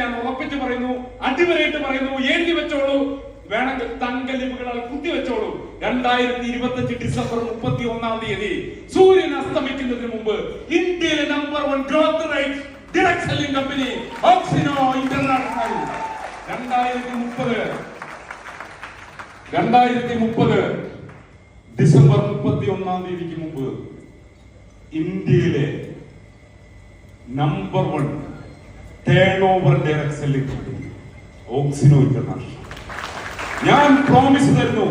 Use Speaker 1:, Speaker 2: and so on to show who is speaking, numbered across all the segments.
Speaker 1: ഞാൻ ഉറപ്പിച്ച് പറയുന്നു അടിവരയിട്ട് പറയുന്നു എഴുതി വെച്ചോളൂ. വേണമെങ്കിൽ തങ്കലിപ്പുകളാൽ കുത്തിവെച്ചോളൂ രണ്ടായിരത്തി ഇരുപത്തി ഡിസംബർ മുപ്പത്തി ഒന്നാം തീയതി സൂര്യൻ അസ്തമിക്കുന്നതിന് മുമ്പ് ഇന്ത്യയിലെ number one growth rate selling company Oxyno international രണ്ടായിരത്തി മുപ്പത് രണ്ടായിരത്തി മുപ്പത് ഡിസംബർ മുപ്പത്തി ഒന്നാം തീയതിക്ക് മുമ്പ് ഇന്ത്യയിലെ number one turn over direct ഓക്സിനോ ഞാൻ പ്രോമിസ് തരുന്നു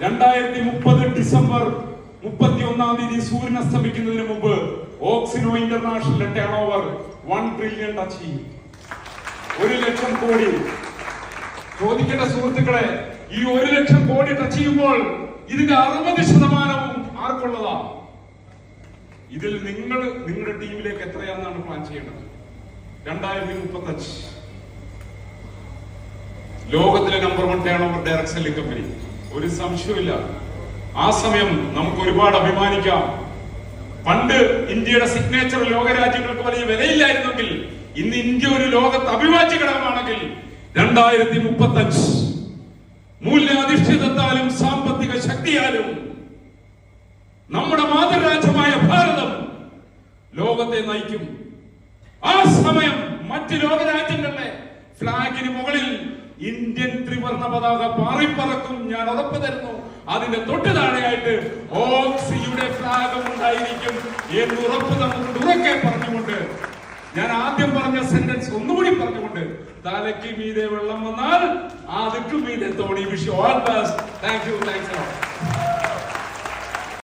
Speaker 1: രണ്ടായിരത്തി മുപ്പത് ഡിസംബർ മുപ്പത്തി ഒന്നാം തീയതി സൂര്യൻ അസ്തമിക്കുന്നതിന് മുമ്പ് ഓക്സിനോ ഇന്റർനാഷണലിന്റെ turn over one trillion touch ചെയ്യും. ഒരു ലക്ഷം കോടി. ചോദിക്കേണ്ട സുഹൃത്തുക്കളെ ഈ ഒരു ലക്ഷം കോടി ടച്ച് ചെയ്യുമ്പോൾ ഇതിന്റെ അറുപത് ശതമാനവും ആർക്കുള്ളതാ? ഇതിൽ നിങ്ങൾ നിങ്ങളുടെ ടീമിലേക്ക് എത്രയാണെന്നാണ് പ്ലാൻ ചെയ്യേണ്ടത്? രണ്ടായിരത്തി മുപ്പത്തി അഞ്ച് ലോകത്തിലെ number one turn over direct selling company ഒരു സംശയമില്ല ആ സമയം നമുക്ക് ഒരുപാട് അഭിമാനിക്കാം. പണ്ട് ഇന്ത്യയുടെ സിഗ്നേച്ചർ ലോകരാജ്യങ്ങൾക്ക് വലിയ വിലയില്ലായിരുന്നെങ്കിൽ ഇന്ന് ഇന്ത്യ ഒരു ലോകത്ത് അഭിവാജ്യ ഘടകമാണെങ്കിൽ രണ്ടായിരത്തി മുപ്പത്തി അഞ്ച് മൂല്യാധിഷ്ഠിതത്താലും സാമ്പത്തിക ശക്തിയാലും നമ്മുടെ മാതൃരാജ്യമായ ഭാരതം ലോകത്തെ നയിക്കും. ആ സമയം മറ്റ് ലോകരാജ്യങ്ങളിലെ ഫ്ലാഗിന് മുകളിൽ ഇന്ത്യൻ ത്രിവർണ പതാക പാറിപ്പറക്കും. ഞാൻ ഉറപ്പ് തരുന്നു അതിന്റെ തൊട്ട് താഴെയായിട്ട് ഓക്സിയുടെ ഫ്ലാഗം ഉണ്ടായിരിക്കും എന്ന് ഉറപ്പ് നമുക്ക് ഉറക്കെ പറഞ്ഞുകൊണ്ട് ഞാൻ ആദ്യം പറഞ്ഞ സെന്റൻസ് ഒന്നുകൂടി പറഞ്ഞുകൊണ്ട് തലയ്ക്ക് മീതെ വെള്ളം വന്നാൽ ആ മീതെ തോണി. Wish all best thank you